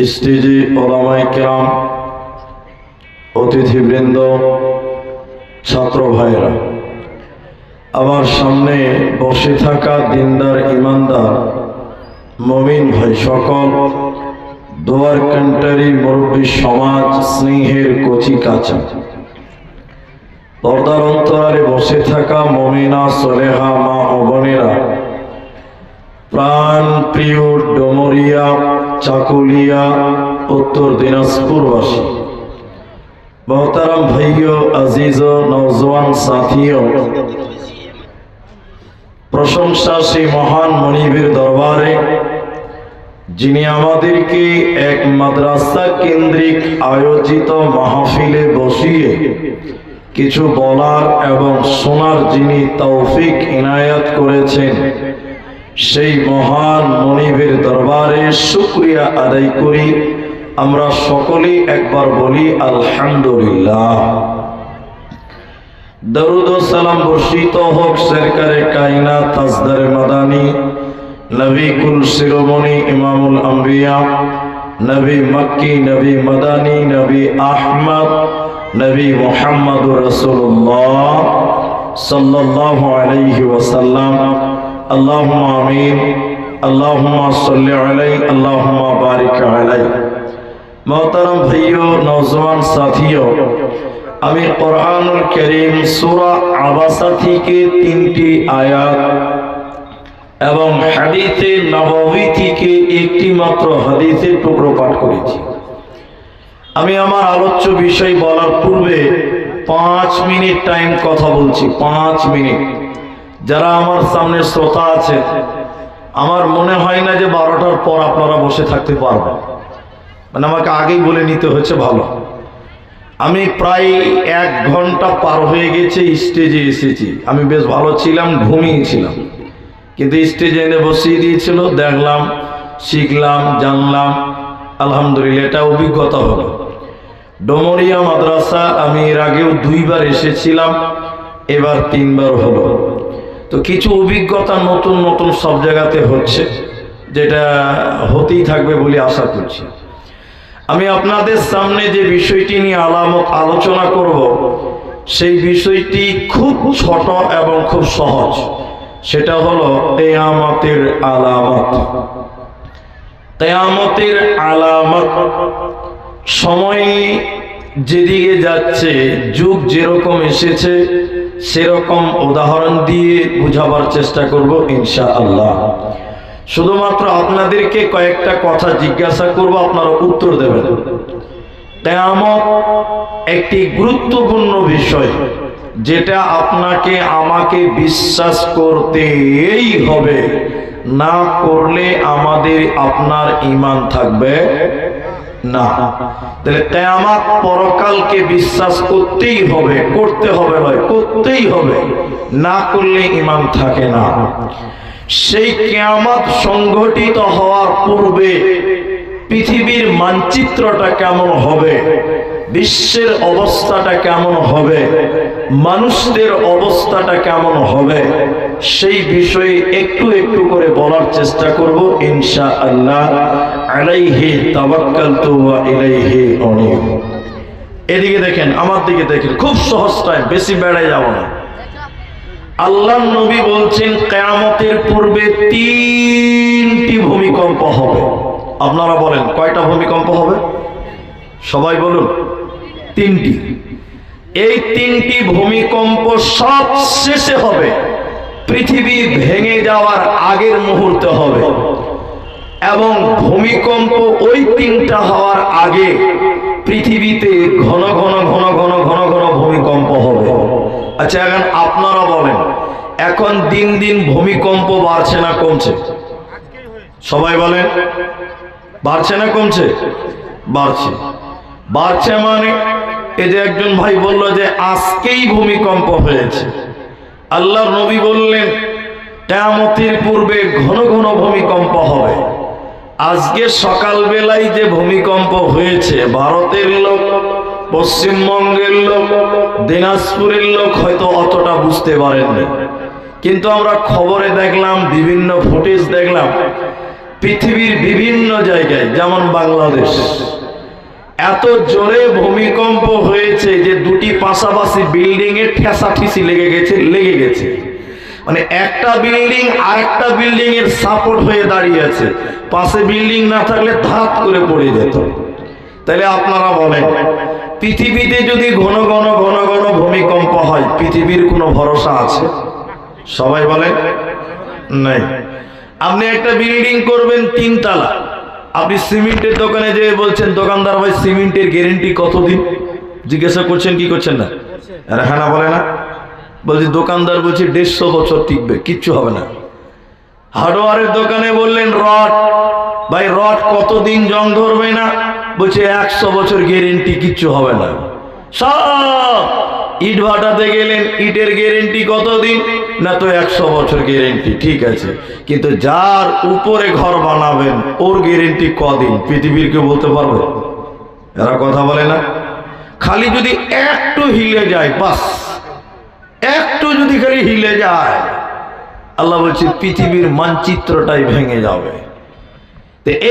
স্টেজে ওলামাই কেরাম, অতিথিবৃন্দ, ছাত্র ভাইরা আমার সামনে বসে থাকা দিনদার, ইমানদার, মমিন ভাই সকল দোয়ার কান্টারি মুরব্বী সমাজ স্নেহের কচি কাঁচা। পর্দার অন্তরালে বসে থাকা মমিনা, সলেহা, মা ও অবনেরা প্রাণ প্রিয় ডমরিয়া, চাকুলিয়া, উত্তর দিনাজপুরবাসী, মহতারাম ভাইয় আজিজ নওজওয়ান সাথীয় প্রশংসা সেই মহান মনিবের দরবারে, যিনি আমাদেরকে এক মাদ্রাসা কেন্দ্রিক আয়োজিত মাহফিলে বসিয়ে কিছু বলার এবং শোনার যিনি তৌফিক ইনায়াত করেছেন সেই মহান মনিবের দরবারে শুক্রিয়া আদায় করি। আমরা সকলেই একবার বলি, আলহামদুলিল্লাহ। দরুদ সালাম বর্ষিত হোক সরকারে কায়না তাজদারে মাদানী, নবী কুল শিরোমণি ইমামুল আম্বিয়া, নবী মক্কি, নবী মাদানী, নবী আহমদ, নবী মোহাম্মদ রসুল্লাহ সাল্লাল্লাহু আলাইহি ওয়াসাল্লাম। আল্লাহুম্মা আমিন, আল্লাহুম্মা সাল্লি আলাই আল্লাহুম্মা বারিক আলাই মোহতারাম ভাইও নওজওয়ান সাথীও আমি কোরআনুল করিম সূরা আবাসা থেকে তিনটি আয়াত এবং হাদিসে নববী থেকে একটি মাত্র হাদিসের টুকরো পাঠ করেছি। আমি আমার আলোচ্য বিষয় বলার পূর্বে পাঁচ মিনিট টাইম কথা বলছি, পাঁচ মিনিট। যারা আমার সামনে শ্রোতা আছে, আমার মনে হয় না যে বারোটার পর আপনারা বসে থাকতে পারবেন। মানে আমাকে আগেই বলে নিতে হয়েছে ভালো। আমি প্রায় এক ঘণ্টা পার হয়ে গেছে স্টেজে এসেছি। আমি বেশ ভালো ছিলাম, ঘুমিয়েছিলাম। কিন্তু স্টেজে এনে বসিয়ে দিয়েছিল, দেখলাম, শিখলাম, জানলাম, আলহামদুলিল্লাহ, এটা অভিজ্ঞতা হলো। ডোমরিয়া মাদ্রাসা, আমি এর আগেও দুইবার এসেছিলাম, এবার তিনবার হলো। তো কিছু অভিজ্ঞতা নতুন নতুন সব জায়গাতে হচ্ছে, যেটা হতেই থাকবে বলে আশা করছি। আমি আপনাদের সামনে যে বিষয়টি নিয়ে আলামত আলোচনা করব, সেই বিষয়টি খুব ছোট এবং খুব সহজ। সেটা হলো তেয়ামতের আলামত। তেয়ামতের আলামত সময় যেদিকে যাচ্ছে, যুগ যেরকম এসেছে, সেরকম উদাহরণ দিয়ে বুঝাবার চেষ্টা করব ইনশা আল্লাহ শুধুমাত্র আপনাদেরকে কয়েকটা কথা জিজ্ঞাসা করব, আপনারা উত্তর দেবেন। কেয়ামত একটি গুরুত্বপূর্ণ বিষয়, যেটা আপনাকে আমাকে বিশ্বাস করতেই হবে, না করলে আমাদের আপনার ইমান থাকবে। না। তাহলে পরকালকে বিশ্বাস করতেই হবে, করতে হবে করতেই হবে। না করলে থাকে না। সেই সংঘটিত হওয়ার পূর্বে পৃথিবীর মানচিত্রটা কেমন হবে? বিশ্বের অবস্থাটা কেমন হবে? মানুষদের অবস্থাটা কেমন হবে? সেই বিষয়ে একটু একটু করে বলার চেষ্টা করব। ইনশা আল্লাহ আলাইহি তাওয়াক্কালতু ওয়া ইলাইহি অনিব এদিকে দেখেন, আমার দিকে দেখেন। খুব সহজ টাইম বেশি বেড়ায় যাব না। আল্লাহ নবী বলছেন, কেয়ামতের পূর্বে তিনটি ভূমিকম্প হবে। আপনারা বলেন, কয়টা ভূমিকম্প হবে? সবাই বলুন। তিনটি। এই তিনটি ভূমিকম্প সব শেষে হবে। পৃথিবী ভেঙে যাওয়ার আগের মুহূর্তে হবে। এবং ভূমিকম্প ওই তিনটা হওয়ার আগে পৃথিবীতে ঘন ঘন ঘন ঘন ঘন ঘন ভূমিকম্প হবে। আচ্ছা এখন আপনারা বলেন, এখন দিন দিন ভূমিকম্প বাড়ছে না কমছে? সবাই বলেন, বাড়ছে না কমছে? বাড়ছে। বাড়ছে মানে? এই যে একজন ভাই বলল যে, আজকেই ভূমিকম্প হয়েছে। আল্লাহর নবী বললেন, কেয়ামতের পূর্বে ঘন ঘন ভূমিকম্প হবে। আজকে সকালবেলায় যে ভূমিকম্প হয়েছে, ভারতের লোক, পশ্চিমবঙ্গের লোক, দিনাজপুরের লোক হয়তো অতটা বুঝতে পারেননি। কিন্তু আমরা খবরে দেখলাম, বিভিন্ন ফুটেজ দেখলাম, পৃথিবীর বিভিন্ন জায়গায়, যেমন বাংলাদেশ এত জোরে ভূমিকম্প হয়েছে যে দুটি পাশাপাশি বিল্ডিং এর ঠেসা ঠেসি লেগে গেছে লেগে গেছে। মানে একটা বিল্ডিং আরেকটা বিল্ডিং এর সাপোর্ট হয়ে দাঁড়িয়ে আছে। পাশে বিল্ডিং না থাকলে ধাত করে পড়ে যেত। তাহলে আপনারা বলেন, পৃথিবীতে যদি ঘন ঘন ঘন ঘন ভূমিকম্প হয়, পৃথিবীর কোনো ভরসা আছে? সবাই বলে নাই। আপনি একটা বিল্ডিং করবেন তিনতলা। আপনি সিমেন্টের দোকানে যে বলছেন দোকানদার ভাই সিমেন্টের গ্যারেন্টি কতদিন? জিজ্ঞাসা করছেন কি করছেন না? আরে হ্যাঁ বলে না। বলছি দোকানদার বলছি দেড়শো বছর টিকবে কিচ্ছু হবে না। হার্ডওয়ারের দোকানে বললেন রড। ভাই রড কতদিন জং ধরবে না? বলছে একশো বছর গ্যারেন্টি কিচ্ছু হবে না। সব ইট ভাটাতে গেলেন ইটের গ্যারেন্টি কতদিন? না তো একশো বছর গ্যারেন্টি ঠিক আছে। কিন্তু যার উপরে ঘর বানাবেন, ওর গ্যারেন্টি কদিন? পৃথিবীর কেউ বলতে পারবে? এরা কথা বলে না। খালি যদি একটু হিলে যায়, বাস। একটু যদি খালি হিলে যায়, আল্লাহ বলছে, পৃথিবীর মানচিত্রটাই ভেঙে যাবে।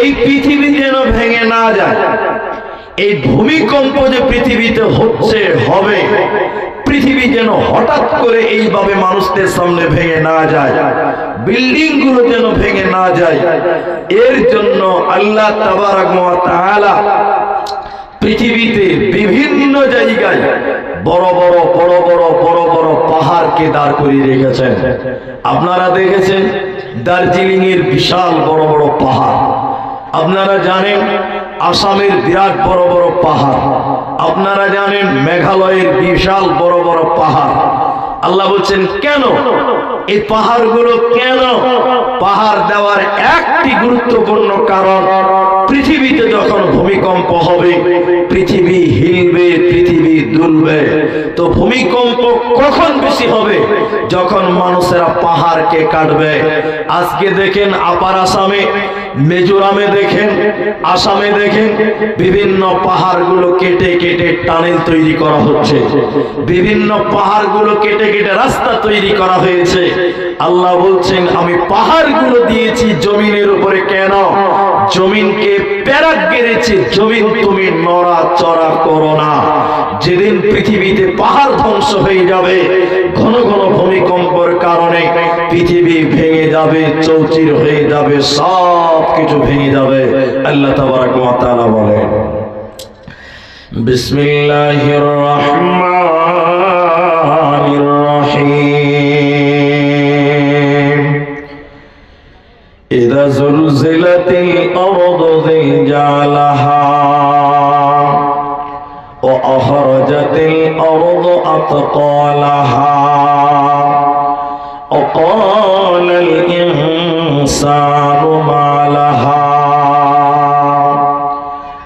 এই পৃথিবী যেন ভেঙে না যায়, এই ভূমিকম্প যে পৃথিবীতে হচ্ছে, হবে পৃথিবী যেন হঠাৎ করে এইভাবে মানুষদের সামনে ভেঙে না যায় বিল্ডিংগুলো যেন ভেঙে না যায়, এর জন্য আল্লাহ পৃথিবীতে বিভিন্ন জায়গায় বড় বড় বড় বড় বড় বড় পাহাড়কে দাঁড় করিয়ে রেখেছেন। আপনারা দেখেছেন দার্জিলিং এর বিশাল বড় বড় পাহাড়। আপনারা জানেন আসামের বিরাট বড় বড় পাহাড়। আপনারা জানেন মেঘালয়ের বিশাল বড় বড় পাহাড়। আল্লাহ বলছেন, কেন? এই পাহাড়গুলো কেন? পাহাড় দেওয়ার একটি গুরুত্বপূর্ণ কারণ, পৃথিবীতে যখন ভূমিকম্প হবে, পৃথিবী হিলবে, পৃথিবী দুলবে। তো ভূমিকম্প কখন বেশি হবে? যখন মানুষেরা পাহাড়কে কাটবে। আজকে দেখেন আপার আসামে মিজোরামে দেখেন, আসামে দেখেন, বিভিন্ন পাহাড়গুলো কেটে কেটে টানেল তৈরি করা হচ্ছে। বিভিন্ন পাহাড়গুলো কেটে কেটে রাস্তা তৈরি করা হয়েছে। আল্লাহ বলছেন, আমি পাহাড়গুলো দিয়েছি জমিনের উপরে কেন? জমিনকে প্যারাক গেড়েছি, জমিন তুমি নড়া চড়া করো না। যেদিন পৃথিবীতে পাহাড় ধ্বংস হয়ে যাবে, ঘন ঘন ভূমিকম্পের কারণে পৃথিবী ভেঙে যাবে, চৌচির হয়ে যাবে, সব সব কিছু ভেঙে যাবে আল্লাহ তাবারাক ওয়া তাআলা বলেন বিসমিল্লাহির রহমানির রহিম ইদা জুলজিলাতিল আরদু জিলজালাহা ওয়া আখরাজাতিল আরদু আতকালাহা ইনসানু মালাহা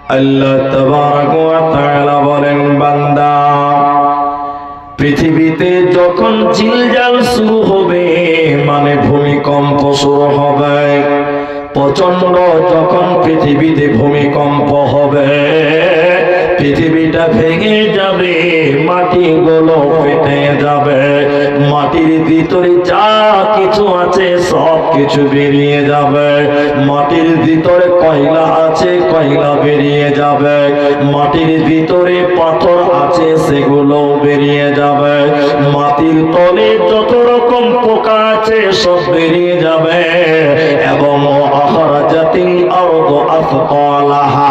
আল্লাহ তাবারাক ওয়া তাআলা বলেন, বান্দা, পৃথিবীতে যখন জিলজাল শুরু হবে মানে ভূমিকম্প শুরু হবে প্রচণ্ড যখন পৃথিবীতে ভূমিকম্প হবে পৃথিবীটা ভেঙে যাবে, মাটিগুলো ফেটে যাবে। মাটির ভিতরে যা কিছু আছে, সব কিছু বেরিয়ে যাবে। মাটির ভিতরে কয়লা আছে, কয়লা বেরিয়ে যাবে। মাটির ভিতরে পাথর আছে, সেগুলো বেরিয়ে যাবে। মাটির তলে যত রকম পোকা আছে, সব বেরিয়ে যাবে। এবং আখরাজাতিল আরদু আথকালাহা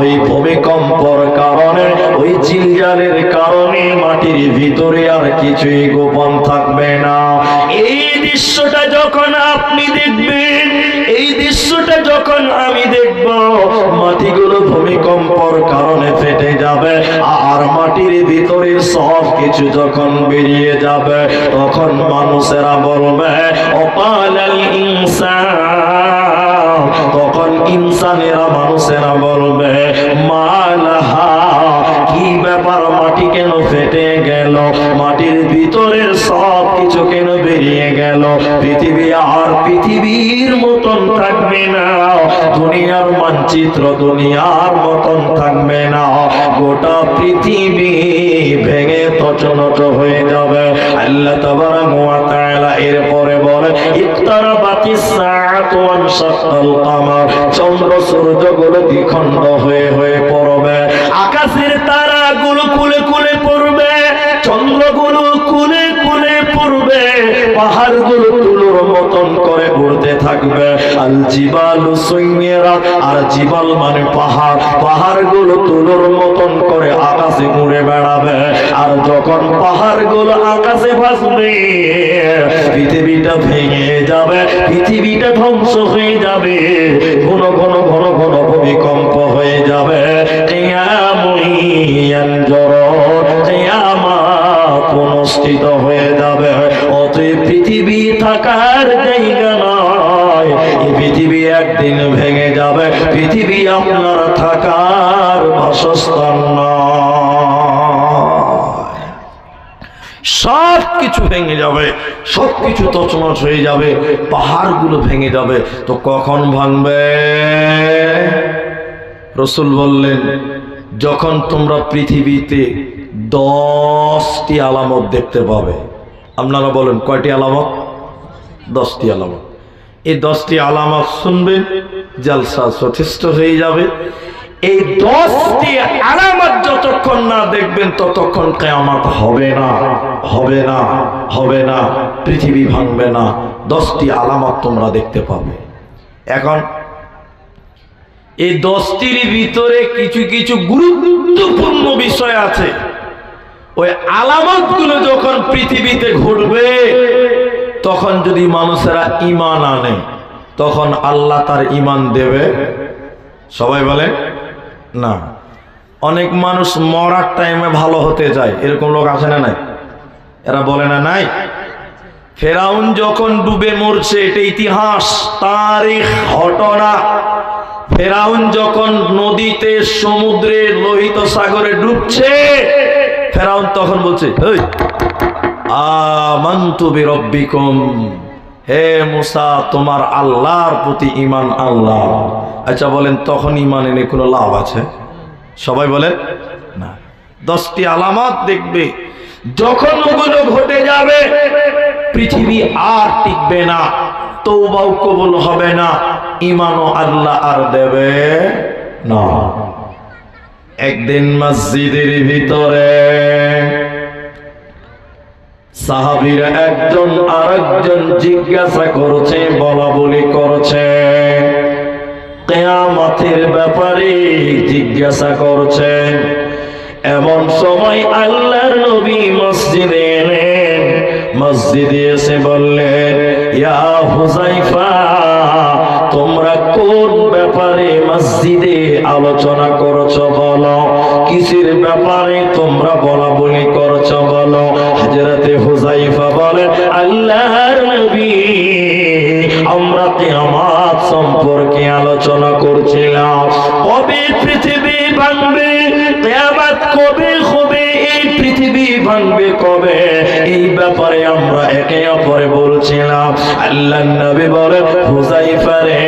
ওই ভূমিকম্পর কারণে, ওই জিলজালের কারণে মাটির ভিতরে আর কিছুই গোপন থাকবে না। এই দৃশ্যটা যখন আপনি দেখবেন, এই দৃশ্যটা যখন আমি দেখব, মাটিগুলো ভূমিকম্পর কারণে ফেটে যাবে, আর মাটির ভিতরে সব কিছু যখন বেরিয়ে যাবে, তখন মানুষেরা বলবে অপালাল পৃথিবীর মতন থাকবে না, দুনিয়ার মানচিত্র দুনিয়ার মতন থাকবে না। গোটা পৃথিবী ভেঙে তছনছ হয়ে যাবে। আল্লাহ তাবারাক ওয়া তাআলা এরপরে বলে ইকতারাবাতিস সাআতু ওয়ান শাক্কাল কামার, চন্দ্র সূর্যগুলো দ্বিখণ্ড হয়ে হয়ে পড়বে। আকাশের তারাগুলো কুলে কুলে পড়বে। চন্দ্রগুলো কুলে কুলে পড়বে পাহাড়গুলো তুলোর মতন করে উড়তে থাকবে। আল জিবালু সুইয়েরা আর জিবাল মানে পাহাড়। পাহাড়গুলো তুলোর মতন করে আকাশে উড়ে বেড়াবে। আর যখন পাহাড়গুলো আকাশে ভাসবে, পৃথিবীটা ভেঙে যাবে, পৃথিবীটা ধ্বংস হয়ে যাবে। ঘন ঘন ঘন ঘন ভূমিকম্প হয়ে যাবে। অনুষ্ঠিত হয়ে যাবে। অতএব পৃথিবী থাকার জায়গা একদিন ভেঙে যাবে। পৃথিবী আপনার থাকার বাসস্থান সব কিছু ভেঙে যাবে, সব কিছু তছনছ হয়ে যাবে, পাহাড়গুলো ভেঙে যাবে। তো কখন ভাঙবে? রসুল বললেন, যখন তোমরা পৃথিবীতে দশটি আলামত দেখতে পাবে, আপনারা বলেন, কয়টি আলামত? দশটি আলামত। এই দশটি আলামত শুনবেন জালসা যথেষ্ট হয়ে যাবে। এই দশটি আলামত যতক্ষণ না দেখবেন, ততক্ষণ কেয়ামত হবে না হবে না হবে না, পৃথিবী ভাঙবে না। দশটি আলামত তোমরা দেখতে পাবে। এখন, এই দশটির ভিতরে কিছু কিছু গুরুত্বপূর্ণ বিষয় আছে। ওই আলামতগুলো যখন পৃথিবীতে ঘটবে তখন যদি মানুষেরা ইমান আনে তখন আল্লাহ তার ইমান দেবে। সবাই বলে না। অনেক মানুষ মরার টাইমে ভালো হতে যায়। এরকম লোক আছে না নাই? এরা বলে না নাই। ফেরাউন যখন ডুবে মরছে এটা ইতিহাস তারিখ ঘটনা। ফেরাউন যখন নদীতে সমুদ্রে লোহিত সাগরে ডুবছে ফেরাউন তখন বলছে "হেই, আমান্তু বিরব্বিকুম। হে মুসা, তোমার আল্লাহর প্রতি ইমান আল্লাহ আচ্ছা বলেন, তখন ইমান এনে কোনো লাভ আছে? সবাই বলেন, না। দশটি আলামত দেখবে, যখন ওগুলো ঘটে যাবে, পৃথিবী আর টিকবে না তৌবাও কবুল হবে না ইমানও আল্লাহ আর দেবে না। একদিন মসজিদের ভিতরে সাহাবীরা একজন আরেকজন জিজ্ঞাসা করছে, বলা বলি করছে। কেয়ামতের ব্যাপারে জিজ্ঞাসা করছেন এমন সময় আল্লাহর নবী মসজিদে এলেন। মসজিদে এসে বললেন, ইয়া হুজাইফা তোমরা কোন ব্যাপারে মসজিদে আলোচনা করছ? বলো। কিসের ব্যাপারে তোমরা বলা বলি বলো হযরতে হুজাইফা বলেন, আল্লাহর নবী, আমরা কিয়ামত সম্পর্কে আলোচনা করছিলাম। কবে পৃথিবী ভাঙবে? কিয়ামত ভাঙবে কবে? এই ব্যাপারে আমরা একে অপরে বলছিলাম। আল্লাহ নবী বলেন হুজাইফা রে,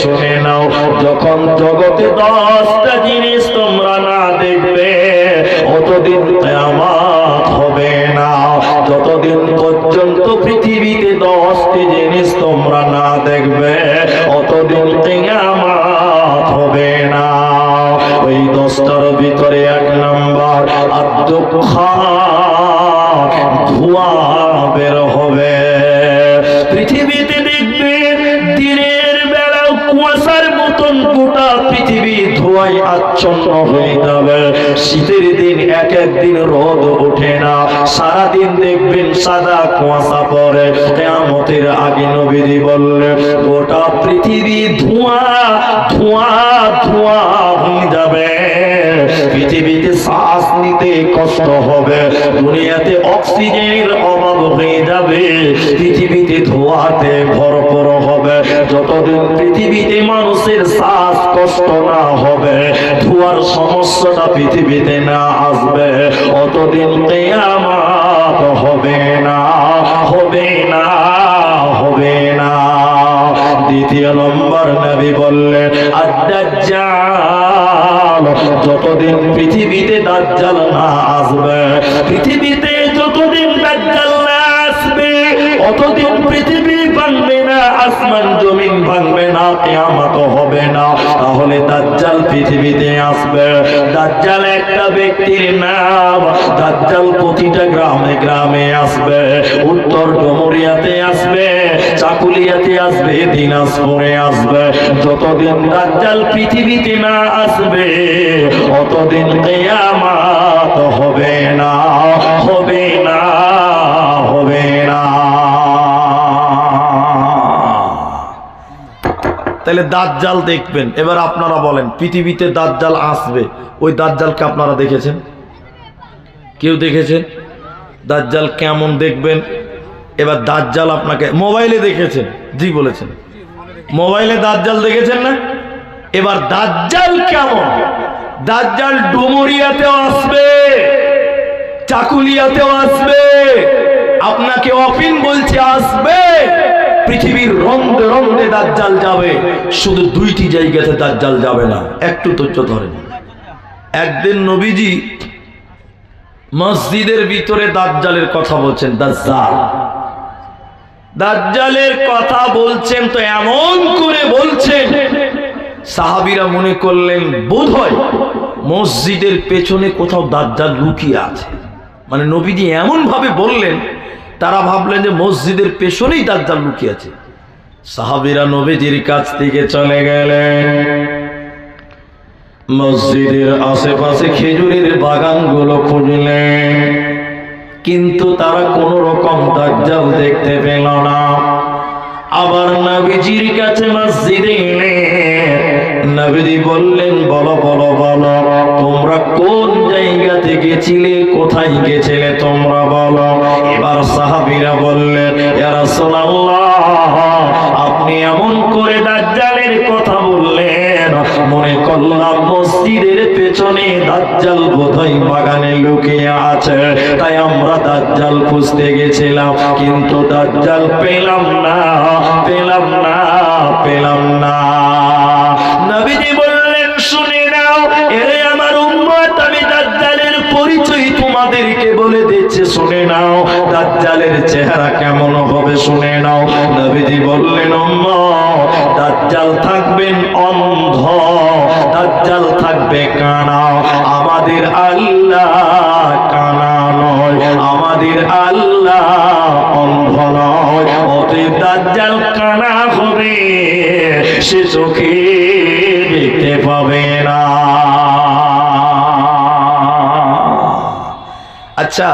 শুনে নাও, যখন জগতে দশটা জিনিস তোমরা না দেখবে, অতদিন কিয়ামত হবে না। যতদিন পর্যন্ত পৃথিবীতে দশটি জিনিস তোমরা না দেখবে, অতদিন কিয়ামত হবে না। ওই ভিতরে এক নম্বর। বের হবে। পৃথিবীতে দেখবে দিনের বেলা কুয়াশার মতন গোটা পৃথিবী ধোঁয়ায় আচ্ছন্ন হয়ে যাবে। শীতের দিন এক একদিন রোদ ওঠে না। সারাদিন দেখবেন সাদা কুয়াশা পরে কেমতের আগে নবীজি বললেন, গোটা পৃথিবী ধোঁয়া ধোঁয়া ধোঁয়া হয়ে যাবে। পৃথিবীতে শ্বাস নিতে কষ্ট হবে, দুনিয়াতে অক্সিজেনের অভাব হয়ে যাবে, পৃথিবীতে ধোঁয়াতে ভরপুর হবে। যতদিন পৃথিবীতে মানুষের শ্বাস কষ্ট না হবে, ধোঁয়ার সমস্যাটা পৃথিবীতে না আসবে। অতদিন কেয়ামাত হবে না হবে না হবে না। দ্বিতীয় নম্বর নবী বললেন আদাজ্জাল যতদিন পৃথিবীতে দাজ্জাল না আসবে পৃথিবীতে যতদিন দাজ্জাল না আসবে অতদিন পৃথিবী না আসমান জমিন ভাঙবে না, কিয়ামত হবে না। তাহলে দাজ্জাল পৃথিবীতে আসবে। দাজ্জাল একটা ব্যক্তির নাম। দাজ্জাল প্রতিটা গ্রামে গ্রামে আসবে। উত্তর ডমরিয়াতে আসবে, চাকুলিয়াতে আসবে, দিনাজপুরে আসবে। যতদিন দাজ্জাল পৃথিবীতে না আসবে, অতদিন কিয়ামত হবে না। হবে তাহলে দাজ্জাল দেখবেন। এবার আপনারা বলেন, পৃথিবীতে দাজ্জাল আসবে। ওই দাজ্জালকে আপনারা দেখেছেন? কেউ দেখেছেন? দাজ্জাল কেমন দেখবেন? এবার দাজ্জাল আপনাকে, মোবাইলে দেখেছেন? জি, বলেছেন। মোবাইলে দাজ্জাল দেখেছেন না? এবার দাজ্জাল কেমন? দাজ্জাল ডুমুরিয়াতেও আসবে, চাকুলিয়াতেও আসবে, আপনাকে অফিন বলছে, আসবে। পৃথিবীর রন্ধে রন্ধে দাজ্জাল যাবে। শুধু দুইটি জায়গাতে দাজ্জাল যাবে না, একটু ধৈর্য ধরেন। একদিন নবীজি মসজিদের ভিতরে দাজ্জালের কথা বলছেন, দাজ্জাল। দাজ্জালের কথা বলছেন তো এমন করে বলছেন, সাহাবিরা মনে করলেন বোধ হয় মসজিদের পেছনে কোথাও দাজ্জাল লুকিয়ে আছে। মানে নবীজি এমন ভাবে বললেন তারা ভাবলেন যে মসজিদের পেছনেই দাজ্জাল লুকিয়ে আছে সাহাবিরা নবীজির কাছ থেকে চলে গেলেন। মসজিদের আশেপাশে খেজুরের বাগানগুলো খুঁজলেন। কিন্তু তারা কোন রকম দাজ্জাল দেখতে পেল না। আবার নবীজির কাছে মসজিদে এলেন। নবীজি বললেন, বলো বলো বলো, তোমরা কোন জায়গা থেকে গেছিলে কোথায় গেছিলে তোমরা বলো। এবার সাহাবীরা বললেন, ইয়া রাসূলুল্লাহ, আপনি এমন করে দাজ্জালের কথা বললেন, মনে করলাম মসজিদের পেছনে দাজ্জাল বোধহয় বাগানে লুকিয়ে আছে, তাই আমরা দাজ্জাল খুঁজতে গেছিলাম, কিন্তু দাজ্জাল পেলাম না পেলাম না, পেলাম দাজ্জালের চেহারা কেমন হবে শুনে নাও। নবীজি বললেন দাজ্জাল থাকবেন অন্ধ, দাজ্জাল থাকবে কানা। আমাদের আল্লাহ কানা নয়, আমাদের আল্লাহ অন্ধ নয়। অতএব দাজ্জাল কানা হবে, সে চোখে দেখতে পাবে না। আচ্ছা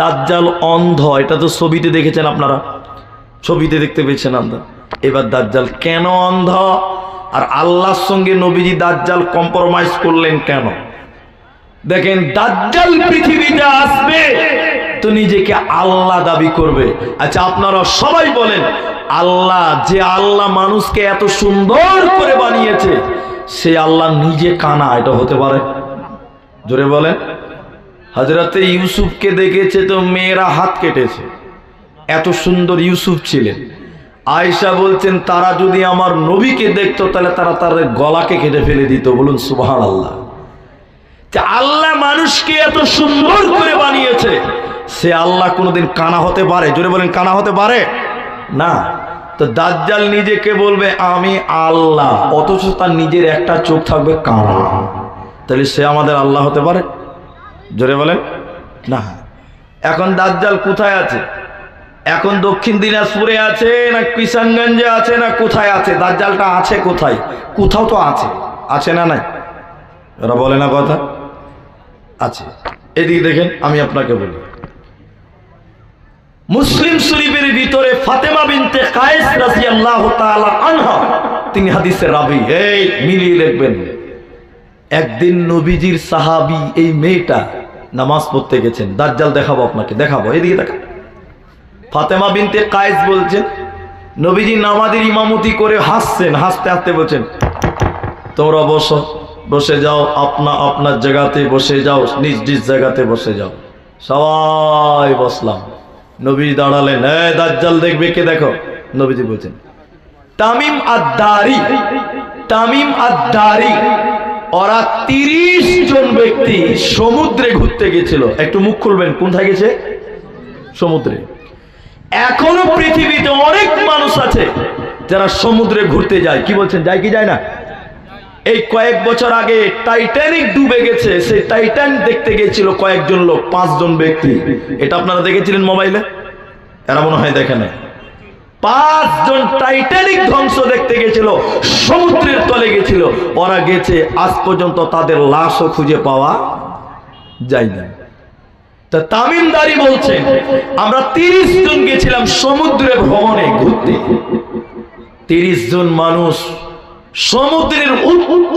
দাজ্জাল অন্ধ, এটা তো ছবিতে দেখেছেন আপনারা। ছবিতে দেখতে পেয়েছেন আমরা। এবার দাজ্জাল কেন অন্ধ? আর আল্লাহর সঙ্গে নবীজি দাজ্জাল কম্প্রোমাইজ করলেন কেন? দেখেন, দাজ্জাল পৃথিবীতে আসবে তো নিজেকে আল্লাহ দাবি করবে। আচ্ছা আপনারা সবাই বলেন, আল্লাহ যে আল্লাহ মানুষকে এত সুন্দর করে বানিয়েছে, সে আল্লাহ নিজে কানা, এটা হতে পারে। জোরে বলেন। হজরতে ইউসুফকে দেখেছে তো মেয়েরা হাত কেটেছে। এত সুন্দর ইউসুফ ছিলেন। আয়েশা বলছেন, তারা যদি আমার নবীকে দেখতো, তাহলে তারা তার গলাকে কেটে ফেলে দিত। বলুন সুবহান আল্লাহ আল্লাহ মানুষকে এত সুন্দর করে বানিয়েছে। সে আল্লাহ কোনোদিন কানা হতে পারে? জোরে বলেন, কানা হতে পারে? না। তো দাজ্জাল নিজেকে বলবে, আমি আল্লাহ। অথচ তার নিজের একটা চোখ থাকবে কানা। তাহলে সে আমাদের আল্লাহ হতে পারে? জোরে বলেন না। এখন দাজ্জাল কোথায় আছে? এখন দক্ষিণ দিনাজপুরে আছে না কিষানগঞ্জে আছে না কোথায় আছে? দাজ্জালটা আছে কোথায়? কোথাও তো আছে। আছে না নাই? ওরা বলে না কথা? আছে। এদিকে দেখেন, আমি আপনাকে বলি। মুসলিম শরীফের ভিতরে ফাতেমা বিনতে কায়েস রাদিয়াল্লাহু তাআলা আনহা। তিনি হাদিসের রাবি। এই মিলিয়ে দেখবেন। একদিন নবীজির সাহাবি এই মেয়েটা নামাজ পড়তে গেছেন। দাজ্জাল দেখাবো আপনাকে, দেখাবো, এদিকে দেখা ফাতেমা বিনতে কায়েস বলছেন, নবীজি নামাজের ইমামতি করে হাসছেন, হাসতে হাসতে বলছেন, তোমরা বসো, বসে যাও, আপনা আপনার জায়গাতে বসে যাও, নিজ নিজ জায়গাতে বসে যাও। সবাই বসলাম। নবী দাঁড়ালেন হ্যাঁ দাজ্জাল, দেখবে কে দেখো? নবীজি বলছেন, তামিম আদারি তামিম আদারি ওরা তিরিশ জন ব্যক্তি সমুদ্রে ঘুরতে গেছিল। একটু মুখ খুলবেন কোথায় গেছে? সমুদ্রে। এখনও পৃথিবীতে অনেক মানুষ আছে যারা সমুদ্রে ঘুরতে যায়। কি বলছেন, যায় কি যায় না? এই কয়েক বছর আগে টাইটানিক ডুবে গেছে, সেই টাইটান দেখতে গেছিল কয়েকজন লোক, পাঁচজন ব্যক্তি। এটা আপনারা দেখেছিলেন মোবাইলে? এরা মনে হয় দেখে না পাঁচজন টাইটানিক ধ্বংস দেখতে গেছিল, সমুদ্রের তলে গেছিল। ওরা গেছে, আজ পর্যন্ত তাদের লাশও খুঁজে পাওয়া যায়নি। তা তামিমদারি বলছেন আমরা তিরিশ জন গেছিলাম সমুদ্রে ভ্রমণে ঘুরতে। তিরিশ জন মানুষ সমুদ্রের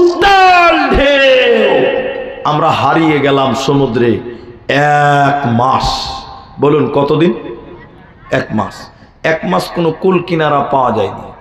উত্তাল ঢেউ। আমরা হারিয়ে গেলাম সমুদ্রে এক মাস। বলুন কতদিন? এক মাস। এক মাস কোনো কুল কিনারা পাওয়া যায়নি।